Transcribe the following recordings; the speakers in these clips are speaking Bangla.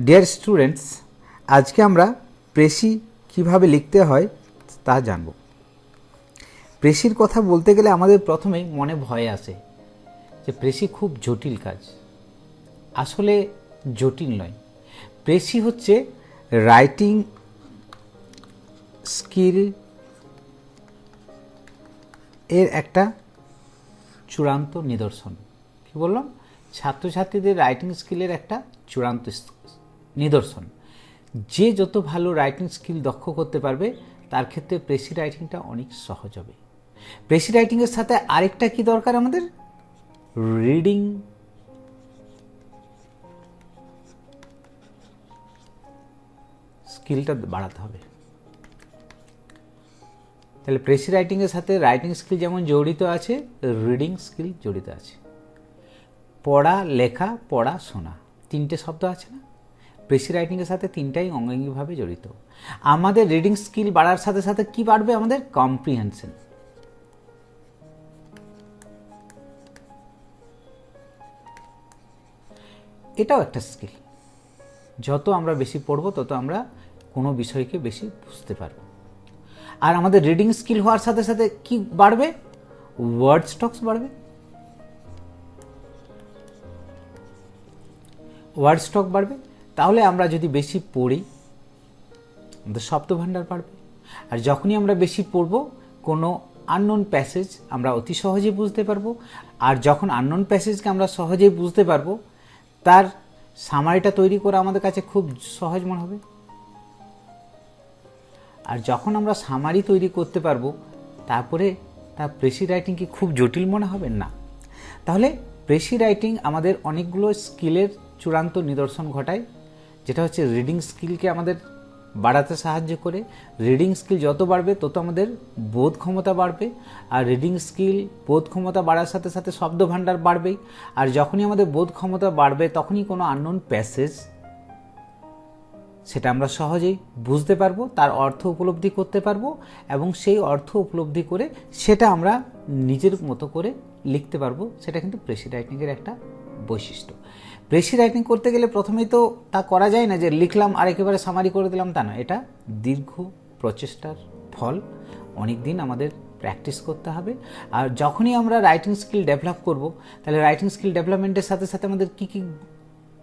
ডিয়ার স্টুডেন্টস আজকে আমরা প্রেসি কীভাবে লিখতে হয় তা জানব। প্রেসির কথা বলতে গেলে আমাদের প্রথমেই মনে ভয় আসে যে প্রেসি খুব জটিল কাজ। আসলে জটিল নয়। প্রেসি হচ্ছে রাইটিং স্কিল এর একটা চূড়ান্ত নিদর্শন। কি বললাম? ছাত্রছাত্রীদের রাইটিং স্কিলের একটা চূড়ান্ত নিদর্শন। যে যত ভালো রাইটিং স্কিল দক্ষ করতে পারবে, তার ক্ষেত্রে প্রেসি রাইটিংটা অনেক সহজ হবে। প্রেসি রাইটিংয়ের সাথে আরেকটা কি দরকার আমাদের? রিডিং স্কিলটা বাড়াতে হবে। তাহলে প্রেসি রাইটিংয়ের সাথে রাইটিং স্কিল যেমন জড়িত আছে রিডিং স্কিল জড়িত আছে। পড়া, লেখা, পড়া, শোনা, তিনটে শব্দ আছে না? প্রেসি রাইটিংয়ের সাথে তিনটাই অঙ্গাঙ্গিভাবে জড়িত। আমাদের রিডিং স্কিল বাড়ার সাথে সাথে কি বাড়বে? আমাদের কম্প্রিহেনশন এটাও একটা স্কিল যত আমরা বেশি পড়ব, তত আমরা কোনো বিষয়কে বেশি বুঝতে পারব। আর আমাদের রিডিং স্কিল হওয়ার সাথে সাথে কি বাড়বে? ওয়ার্ড স্টকস বাড়বে। ওয়ার্ড স্টক বাড়বে। তাহলে আমরা যদি বেশি পড়ি, আমাদের শব্দভাণ্ডার বাড়বে। আর যখনই আমরা বেশি পড়ব, কোনো আননোন প্যাসেজ আমরা অতি সহজে বুঝতে পারব। আর যখন আননোন প্যাসেজকে আমরা সহজেই বুঝতে পারব, তার সামারিটা তৈরি করা আমাদের কাছে খুব সহজ মনে হবে। আর যখন আমরা সামারি তৈরি করতে পারব, তারপরে তার প্রেসি রাইটিং কি খুব জটিল মনে হবে? না। তাহলে প্রেসি রাইটিং আমাদের অনেকগুলো স্কিলের চূড়ান্ত নিদর্শন ঘটায়। যেটা হচ্ছে রিডিং স্কিলকে আমাদের বাড়াতে সাহায্য করে। রিডিং স্কিল যত বাড়বে, তত আমাদের বোধ ক্ষমতা বাড়বে। আর রিডিং স্কিল বোধ ক্ষমতা বাড়ার সাথে সাথে শব্দ ভাণ্ডার বাড়বেই। আর যখনই আমাদের বোধ ক্ষমতা বাড়বে, তখনই কোনো আননোন প্যাসেজ সেটা আমরা সহজেই বুঝতে পারব, তার অর্থ উপলব্ধি করতে পারব এবং সেই অর্থ উপলব্ধি করে সেটা আমরা নিজের মতো করে লিখতে পারব। সেটা কিন্তু প্রেসি রাইটিংয়ের একটা বৈশিষ্ট্য। প্রেসি রাইটিং করতে গেলে প্রথমেই তো তা করা যায় না যে লিখলাম আর একেবারে সামারি করে দিলাম তা না। এটা দীর্ঘ প্রচেষ্টার ফল। অনেক দিন আমাদের প্র্যাকটিস করতে হবে। আর যখনই আমরা রাইটিং স্কিল ডেভেলপ করব, তাহলে রাইটিং স্কিল ডেভেলপমেন্টের সাথে সাথে আমাদের কী কী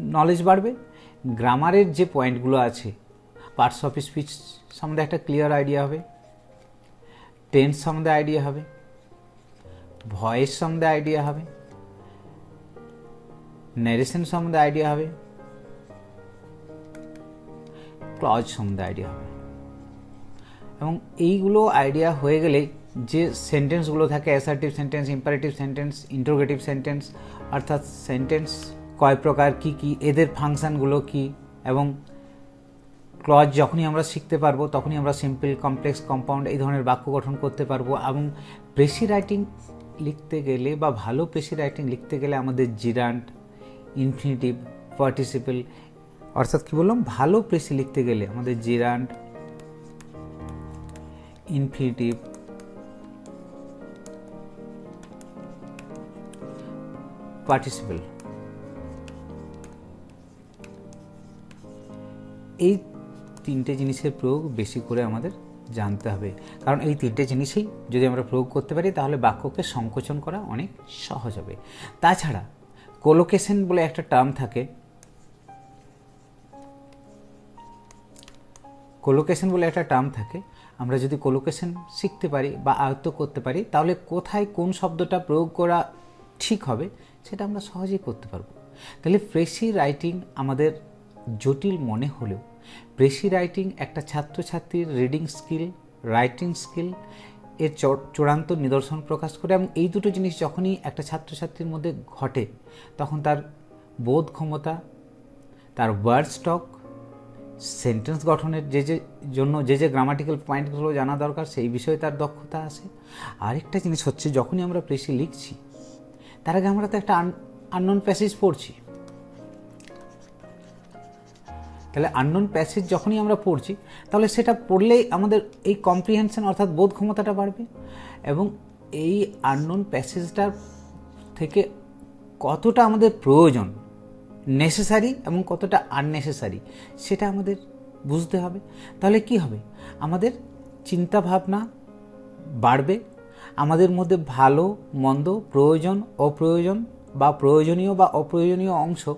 নলেজ বাড়বে? গ্রামারের যে পয়েন্টগুলো আছে পার্টস অফ স্পিচ সম্বন্ধে একটা ক্লিয়ার আইডিয়া হবে টেন্স সম্বন্ধে আইডিয়া হবে ভয়েস সম্বন্ধে আইডিয়া হবে ন্যারেশন সম্বন্ধে আইডিয়া হবে। ক্লজ সম্বন্ধে আইডিয়া হবে। এবং এইগুলো আইডিয়া হয়ে গেলে যে সেন্টেন্সগুলো থাকে assertive sentence imperative sentence interrogative sentence অর্থাৎ সেন্টেন্স কয় প্রকার, কি কি, এদের ফাংশনগুলো কি, এবং ক্লজ যখনই আমরা শিখতে পারব, তখনই আমরা সিম্পল কমপ্লেক্স কম্পাউন্ড এই ধরনের বাক্য গঠন করতে পারব। এবং প্রেসি রাইটিং লিখতে গেলে বা ভালো প্রেসি রাইটিং লিখতে গেলে আমাদের জিরান্ট ইনফিনিটিভ পার্টিসিপেল অর্থাৎ কি বললাম? ভালো প্রেসি লিখতে গেলে আমাদের জিরান্ট ইনফিনিটিভ পার্টিসিপেল এই তিনটে জিনিসের প্রয়োগ বেশি করে আমাদের জানতে হবে। কারণ এই তিনটে জিনিসই যদি আমরা প্রয়োগ করতে পারি, তাহলে বাক্যকে সংকোচন করা অনেক সহজ হবে। তাছাড়া কোলোকেশন বলে একটা টার্ম থাকে। কোলোকেশন বলে একটা টার্ম থাকে। আমরা যদি কোলোকেশন শিখতে পারি বা আয়ত্ত করতে পারি, তাহলে কোথায় কোন শব্দটা প্রয়োগ করা ঠিক হবে সেটা আমরা সহজেই করতে পারব। তাহলে ফ্রেশি রাইটিং আমাদের জটিল মনে হলেও, প্রেসি রাইটিং একটা ছাত্রছাত্রীর রিডিং স্কিল, রাইটিং স্কিল এর চূড়ান্ত নিদর্শন প্রকাশ করে এবং এই দুটো জিনিস যখনই একটা ছাত্রছাত্রীর মধ্যে ঘটে, তখন তার বোধ ক্ষমতা, তার ওয়ার্ড স্টক সেন্টেন্স গঠনের যে যে জন্য, যে যে গ্রামাটিক্যাল পয়েন্টগুলো জানা দরকার, সেই বিষয়ে তার দক্ষতা আসে আরেকটা জিনিস হচ্ছে, যখনই আমরা প্রেসি লিখছি, তার আগে আমরা তো একটা আন আননোন প্যাসেজ পড়ছি। তাহলে আননোন প্যাসেজ যখনই আমরা পড়ছি, তাহলে সেটা পড়লেই আমাদের এই কম্প্রিহেনশন অর্থাৎ বোধ ক্ষমতাটা বাড়বে এবং এই আননোন প্যাসেজটার থেকে কতটা আমাদের প্রয়োজন নেসেসারি এবং কতটা আননেসেসারি সেটা আমাদের বুঝতে হবে। তাহলে কি হবে? আমাদের চিন্তা ভাবনা বাড়বে, আমাদের মধ্যে ভালো, মন্দ, প্রয়োজন, অপ্রয়োজন বা প্রয়োজনীয় বা অপ্রয়োজনীয় অংশ,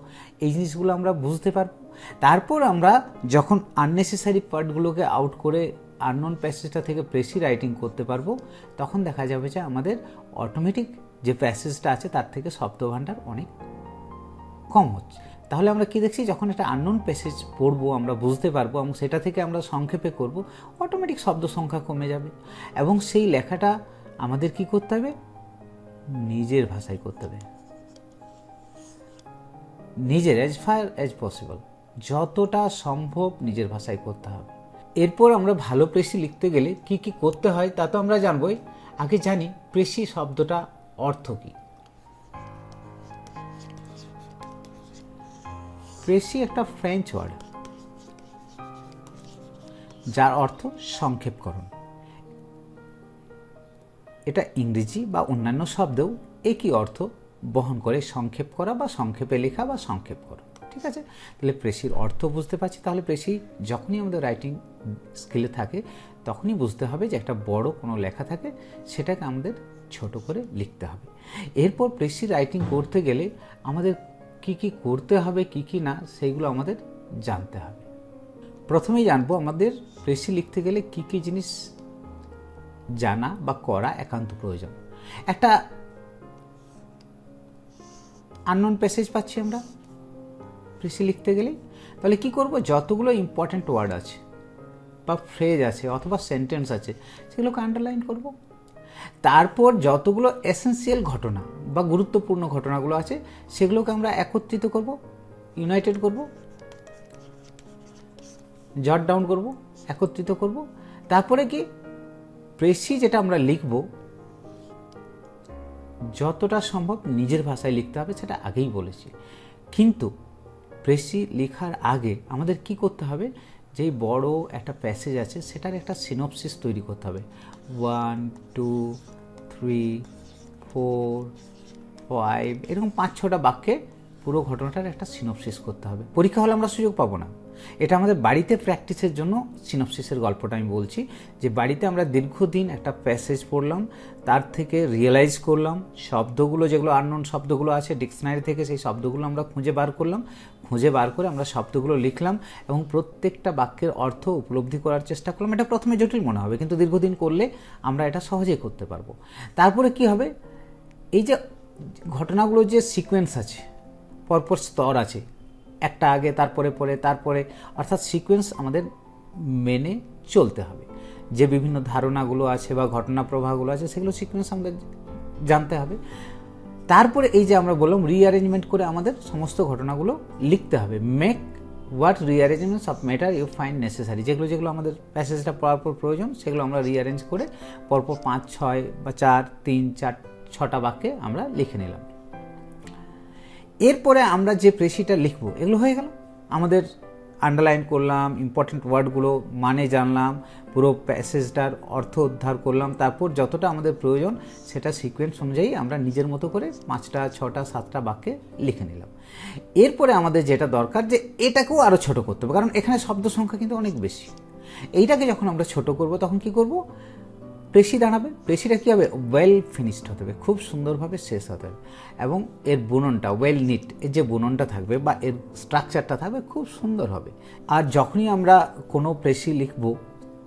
এই জিনিসগুলো আমরা বুঝতে পারব। তারপর আমরা যখন আননেসেসারি পার্টগুলোকে আউট করে আননোন প্যাসেজটা থেকে প্রেসি রাইটিং করতে পারব, তখন দেখা যাবে যে আমাদের অটোমেটিক যে প্যাসেজটা আছে তার থেকে শব্দ শব্দভাণ্ডার অনেক কম হচ্ছে। তাহলে আমরা কি দেখছি? যখন একটা আননোন প্যাসেজ পড়ব, আমরা বুঝতে পারব এবং সেটা থেকে আমরা সংক্ষেপে করব অটোমেটিক শব্দ সংখ্যা কমে যাবে। এবং সেই লেখাটা আমাদের কি করতে হবে? নিজের ভাষায় করতে হবে। নিজের অ্যাজ ফার অ্যাজ পসিবল যতটা সম্ভব নিজের ভাষায় করতে হবে। এরপর আমরা ভালো প্রেসি লিখতে গেলে কি কি করতে হয় তা তো আমরা জানবই। আগে জানি প্রেসি শব্দটা অর্থ কী। প্রেসি একটা ফ্রেঞ্চ ওয়ার্ড, যার অর্থ সংক্ষেপকরণ। এটা ইংরেজি বা অন্যান্য শব্দেও একই অর্থ বহন করে সংক্ষেপ করা বা সংক্ষেপে লেখা বা সংক্ষেপ করা। ঠিক আছে? তাহলে প্রেসির অর্থ বুঝতে পারছি। তাহলে প্রেসি যখনই আমাদের রাইটিং স্কিলে থাকে, তখনই বুঝতে হবে যে একটা বড় কোনো লেখা থাকে, সেটাকে আমাদের ছোট করে লিখতে হবে। এরপর প্রেসি রাইটিং করতে গেলে আমাদের কি কি করতে হবে, কি কি না সেইগুলো আমাদের জানতে হবে। প্রথমেই জানব আমাদের প্রেসি লিখতে গেলে কি কি জিনিস জানা বা করা একান্ত প্রয়োজন। একটা আননোন প্যাসেজ পাচ্ছি আমরা। প্রেসি লিখতে গেলে, তাহলে কি করব? যতগুলো ইম্পর্ট্যান্ট ওয়ার্ড আছে, বা ফ্রেজ আছে, অথবা সেন্টেন্স আছে, সেগুলোকে আন্ডারলাইন করব। তারপর যতগুলো এসেন্সিয়াল ঘটনা, বা গুরুত্বপূর্ণ ঘটনাগুলো আছে, সেগুলোকে আমরা একত্রিত করব ইউনাইটেড করব জট ডাউন করব, একত্রিত করব। তারপরে কি? প্রেসি যেটা আমরা লিখব, যতটা সম্ভব নিজের ভাষায় লিখতে হবে, সেটা আগেই বলেছি। কিন্তু প্রেসি লেখার আগে আমাদের কি করতে হবে? যেই বড় একটা প্যাসেজ আছে, সেটার একটা সিনপসিস তৈরি করতে হবে। One two three four five এরকম পাঁচ, ছটা বাক্যে পুরো ঘটনাটার একটা সিনপসিস করতে হবে। পরীক্ষা হলে আমরা সুযোগ পাবো না। এটা আমাদের বাড়িতে প্র্যাকটিসের জন্য সিনপসিসের গল্পটা আমি বলছি, যে বাড়িতে আমরা দীর্ঘদিন একটা প্যাসেজ পড়লাম, তার থেকে রিয়েলাইজ করলাম, শব্দগুলো যেগুলো আননোন শব্দগুলো আছে ডিকশনারি থেকে সেই শব্দগুলো আমরা খুঁজে বার করলাম, খুঁজে বার করে আমরা শব্দগুলো লিখলাম এবং প্রত্যেকটা বাক্যের অর্থ উপলব্ধি করার চেষ্টা করলাম। এটা প্রথমে জটিল মনে হবে, কিন্তু দীর্ঘদিন করলে আমরা এটা সহজেই করতে পারব। তারপরে কি হবে? এই যে ঘটনাগুলো যে সিকোয়েন্স আছে, পরপর স্তর আছে একটা আগে, তারপরে পরে, তারপরে। অর্থাৎ সিকোয়েন্স আমাদের মেনে চলতে হবে। যে বিভিন্ন ধারণাগুলো আছে বা ঘটনা প্রবাহগুলো আছে, সেগুলো সিকোয়েন্স আমাদের জানতে হবে। তারপরে এই যে আমরা বললাম রিঅ্যারেঞ্জমেন্ট করে আমাদের সমস্ত ঘটনাগুলো লিখতে হবে। Make what rearrangements of matter you find necessary যেগুলো যেগুলো আমাদের প্যাসেজটা পড়ার পর প্রয়োজন, সেগুলো আমরা রিঅ্যারেঞ্জ করে পরপর পাঁচ, ছয় বা চার, তিন, চার, ছটা বাক্যে আমরা লিখে নিলাম। এরপরে আমরা যে প্রেসিটা লিখব, এগুলো হয়ে গেল। আমাদের আন্ডারলাইন করলাম ইম্পর্টেন্ট ওয়ার্ডগুলো মানে জানলাম, পুরো প্যাসেজটার অর্থ উদ্ধার করলাম, তারপর যতটা আমাদের প্রয়োজন সেটা সিকোয়েন্স অনুযায়ী আমরা নিজের মতো করে পাঁচটা, ছটা, সাতটা বাক্যে লিখে নিলাম। এরপরে আমাদের যেটা দরকার যে এটাকেও আরও ছোট করতে হবে, কারণ এখানে শব্দ সংখ্যা কিন্তু অনেক বেশি। এইটাকে যখন আমরা ছোট করব তখন কি করব? প্রেসি দাঁড়াবে প্রেসিটা কী হবে? ওয়েল ফিনিশড হতে হবে, খুব সুন্দরভাবে শেষ হতে হবে। এবং এর বুননটা ওয়েল নিট এর যে বুননটা থাকবে বা এর স্ট্রাকচারটা থাকবে খুব সুন্দর হবে। আর যখনই আমরা কোনো প্রেসি লিখব,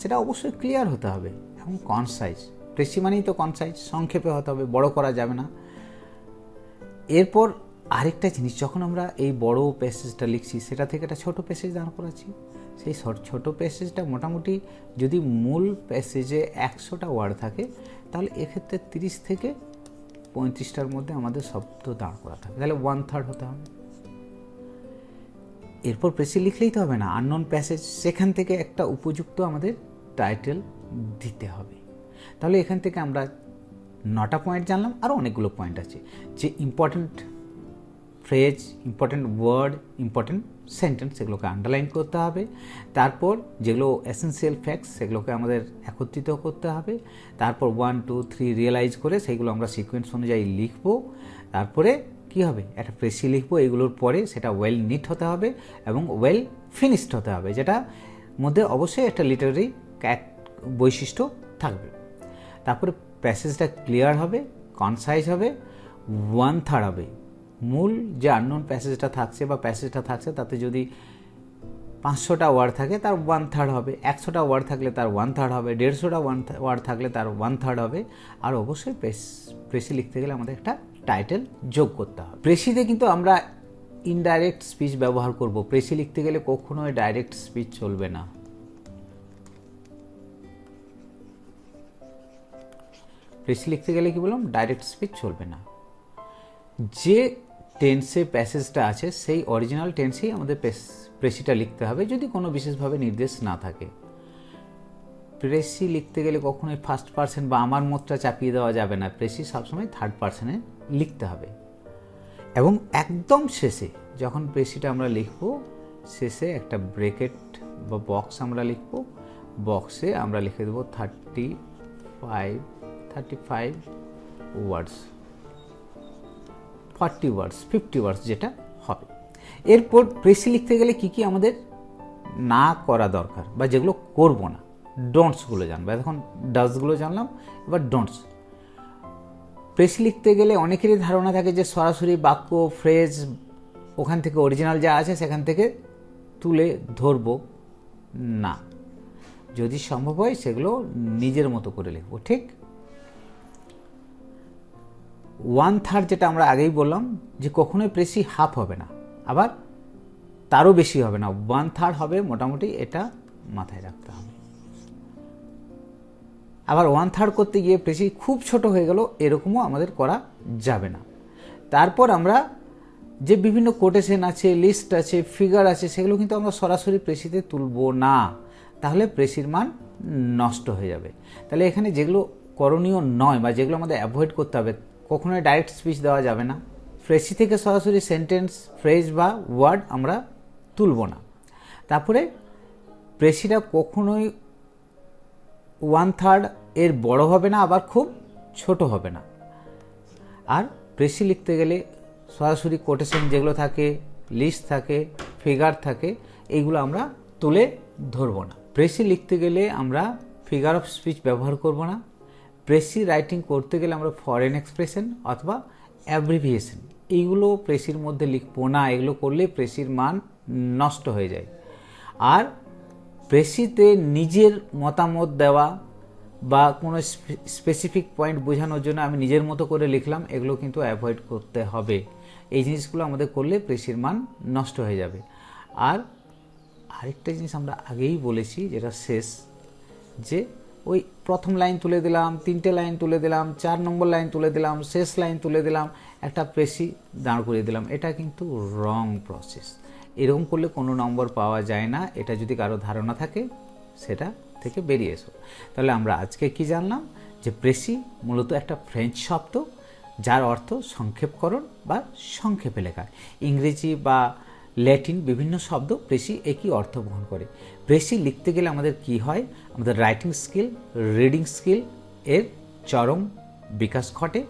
সেটা অবশ্যই ক্লিয়ার হতে হবে এবং কনসাইজ প্রেসি মানেই তো কনসাইজ সংক্ষেপে হতে হবে, বড় করা যাবে না। এরপর আরেকটা জিনিস, যখন আমরা এই বড় প্যাসেজটা লিখছি, সেটা থেকে একটা ছোট প্যাসেজ দাঁড় করাচ্ছি। সেই ছোট প্যাসেজটা মোটামুটি যদি মূল প্যাসেজে একশোটা ওয়ার্ড থাকে, তাহলে এক্ষেত্রে তিরিশ থেকে পঁয়ত্রিশটার মধ্যে আমাদের শব্দ দাঁড় করা থাকে তাহলে ওয়ান থার্ড হতে হবে। এরপর প্রেসি লিখলেই তো হবে না। আননোন প্যাসেজ সেখান থেকে একটা উপযুক্ত আমাদের টাইটেল দিতে হবে। তাহলে এখান থেকে আমরা নটা পয়েন্ট জানলাম আরও অনেকগুলো পয়েন্ট আছে। যে important phrase important word important sentence সেগুলোকে আন্ডারলাইন করতে হবে। তারপর যেগুলো এসেন্সিয়াল ফ্যাক্টস সেগুলোকে আমাদের একত্রিত করতে হবে। তারপর ওয়ান টু থ্রি রিয়েলাইজ করে সেইগুলো আমরা সিকোয়েন্স অনুযায়ী লিখব। তারপরে কি হবে? একটা প্রেসি লিখব, এগুলোর পরে সেটা ওয়েল নিট হতে হবে এবং ওয়েল ফিনিশড হতে হবে, যেটা মধ্যে অবশ্যই একটা লিটারি বৈশিষ্ট্য থাকবে। তারপরে প্যাসেজটা ক্লিয়ার হবে কনসাইজ হবে ওয়ান থার্ড হবে। মূল যে আননোন প্যাসেজটা থাকছে বা প্যাসেজটা থাকছে, তাতে যদি পাঁচশোটা ওয়ার্ড থাকে, তার ওয়ান থার্ড হবে। একশোটা ওয়ার্ড থাকলে তার ওয়ান থার্ড হবে। দেড়শোটা ওয়ান ওয়ার্ড থাকলে তার ওয়ান থার্ড হবে। আর অবশ্যই প্রেস প্রেসি লিখতে গেলে আমাদের একটা টাইটেল যোগ করতে হবে। প্রেসিতে কিন্তু আমরা ইনডাইরেক্ট স্পিচ ব্যবহার করব। প্রেসি লিখতে গেলে কখনোই ডাইরেক্ট স্পিচ চলবে না। প্রেসি লিখতে গেলে কি বললাম? ডাইরেক্ট স্পিচ চলবে না। যে টেন্সে প্যাসেজটা আছে, সেই অরিজিনাল টেন্সেই আমাদের প্রেসিটা লিখতে হবে, যদি কোনো বিশেষভাবে নির্দেশ না থাকে। প্রেসি লিখতে গেলে কখনোই ফার্স্ট পার্সন বা আমার মতটা চাপিয়ে দেওয়া যাবে না। প্রেসি সবসময় থার্ড পার্সনে লিখতে হবে। এবং একদম শেষে যখন প্রেসিটা আমরা লিখব, শেষে একটা ব্রেকেট বা বক্স আমরা লিখব বক্সে আমরা লিখে দেবো thirty five thirty five words forty words, fifty words যেটা হবে। এরপর প্রেসি লিখতে গেলে কি কি আমাদের না করা দরকার বা যেগুলো করব না। ডোন্টসগুলো জানব। এখন ডাসগুলো জানলাম, এবার ডোন্টস প্রেসি লিখতে গেলে অনেকেরই ধারণা থাকে যে সরাসরি বাক্য ফ্রেজ ওখান থেকে অরিজিনাল যা আছে সেখান থেকে তুলে ধরবো না। যদি সম্ভব হয় সেগুলো নিজের মতো করে লিখব, ঠিক? ওয়ান থার্ড যেটা আমরা আগেই বললাম, যে কখনোই প্রেসি হাফ হবে না। আবার তারও বেশি হবে না। ওয়ান থার্ড হবে মোটামুটি, এটা মাথায় রাখতে হবে। আবার ওয়ান থার্ড করতে গিয়ে প্রেসি খুব ছোট হয়ে গেল, এরকমও আমাদের করা যাবে না। তারপর আমরা যে বিভিন্ন কোটেশন আছে লিস্ট আছে ফিগার আছে, সেগুলো কিন্তু আমরা সরাসরি প্রেসিতে তুলব না। তাহলে প্রেসির মান নষ্ট হয়ে যাবে। তাহলে এখানে যেগুলো করণীয় নয় বা যেগুলো আমাদের অ্যাভয়েড করতে হবে কখনোই ডাইরেক্ট স্পিচ দেওয়া যাবে না। প্রেসি থেকে সরাসরি সেন্টেন্স ফ্রেজ বা ওয়ার্ড আমরা তুলব না। তারপরে প্রেসিটা কখনোই ওয়ান থার্ড এর বড় হবে না, আবার খুব ছোট হবে না। আর প্রেসি লিখতে গেলে সরাসরি কোটেশন যেগুলো থাকে লিস্ট থাকে ফিগার থাকে এইগুলো আমরা তুলে ধরবো না। প্রেসি লিখতে গেলে আমরা ফিগার অফ স্পিচ ব্যবহার করব না। প্রেসি রাইটিং করতে গেলে আমরা ফরেন এক্সপ্রেশন অথবা অ্যাব্রিভিয়েশন এইগুলো প্রেসির মধ্যে লিখব না, এগুলো করলে প্রেসির মান নষ্ট হয়ে যায়। আর প্রেসিতে নিজের মতামত দেওয়া বা কোনো স্পেসিফিক পয়েন্ট বোঝানোর জন্য আমি নিজের মতো করে লিখলাম, এগুলো কিন্তু অ্যাভয়েড করতে হবে। এই জিনিসগুলো আমাদের করলে প্রেসির মান নষ্ট হয়ে যাবে। আর আরেকটা জিনিস আমরা আগেই বলেছি, যেটা শেষ, যে ওই প্রথম লাইন তুলে দিলাম, তিনটে লাইন তুলে দিলাম, চার নম্বর লাইন তুলে দিলাম, শেষ লাইন তুলে দিলাম, একটা প্রেসি দাঁড় করিয়ে দিলাম। এটা কিন্তু রং প্রসেস এরকম করলে কোনো নম্বর পাওয়া যায় না। এটা যদি কারও ধারণা থাকে, সেটা থেকে বেরিয়ে এসো। তাহলে আমরা আজকে কি জানলাম? যে প্রেসি মূলত একটা ফ্রেঞ্চ শব্দ, যার অর্থ সংক্ষেপকরণ বা সংক্ষেপে লেখা। ইংরেজি বা ল্যাটিন বিভিন্ন শব্দ প্রেসি একই অর্থ বহন করে। প্রেসি লিখতে গেলে আমাদের কি হয়? আমাদের রাইটিং স্কিল, রিডিং স্কিল, এর চরম বিকাশ ঘটে।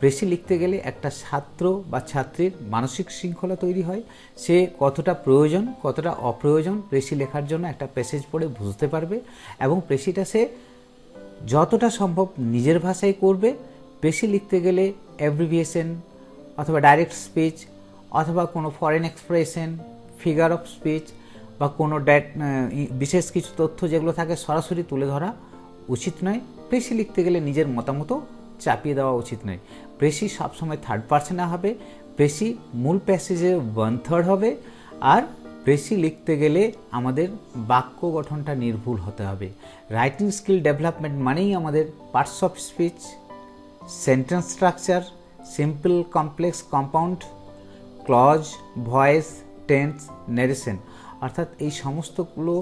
প্রেসি লিখতে গেলে একটা ছাত্র বা ছাত্রীর মানসিক শৃঙ্খলা তৈরি হয়। সে কতটা প্রয়োজন, কতটা অপ্রয়োজন প্রেসি লেখার জন্য একটা প্যাসেজ পড়ে বুঝতে পারবে এবং প্রেসিটা সে যতটা সম্ভব নিজের ভাষায় করবে। প্রেসি লিখতে গেলে অ্যাব্রিভিয়েশন অথবা ডাইরেক্ট স্পিচ অথবা কোনো foreign expression figure of speech বা কোনো ড্যাট বিশেষ কিছু তথ্য যেগুলো থাকে সরাসরি তুলে ধরা উচিত নয়। প্রেসি লিখতে গেলে নিজের মতামত চাপিয়ে দেওয়া উচিত নয়। প্রেসি সবসময় থার্ড পার্সনে হবে প্রেসি মূল প্যাসেজে ওয়ান থার্ড হবে, আর প্রেসি লিখতে গেলে আমাদের বাক্য গঠনটা নির্ভুল হতে হবে। রাইটিং স্কিল ডেভেলপমেন্ট মানেই আমাদের parts of speech sentence structure simple complex compound clause voice tense narration অর্থাৎ এই সমস্তগুলো,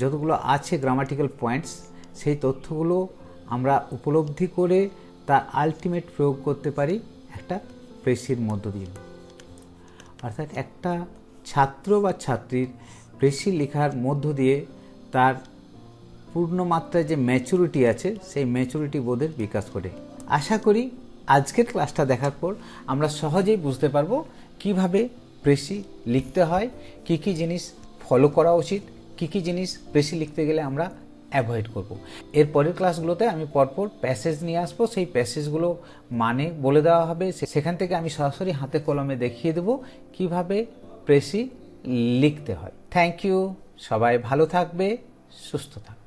যতগুলো আছে গ্রামাটিক্যাল পয়েন্টস সেই তথ্যগুলো আমরা উপলব্ধি করে তার আলটিমেট প্রয়োগ করতে পারি একটা প্রেসির মধ্য দিয়ে। অর্থাৎ একটা ছাত্র বা ছাত্রীর প্রেসি লেখার মধ্য দিয়ে তার পূর্ণ মাত্রায় যে ম্যাচুরিটি আছে, সেই ম্যাচুরিটি বোধের বিকাশ করে আশা করি আজকের ক্লাসটা দেখার পর আমরা সহজেই বুঝতে পারব কীভাবে প্রেসি লিখতে হয়, কি কি জিনিস ফলো করা উচিত, কি কি জিনিস প্রেসি লিখতে গেলে আমরা অ্যাভয়েড করব। এর পরের ক্লাসগুলোতে আমি পরপর প্যাসেজ নিয়ে আসব, সেই প্যাসেজগুলো মানে বলে দেওয়া হবে। সেখান থেকে আমি সরাসরি হাতে কলমে দেখিয়ে দেবো কীভাবে প্রেসি লিখতে হয়। থ্যাংক ইউ সবাই ভালো থাকবে, সুস্থ থাকবে।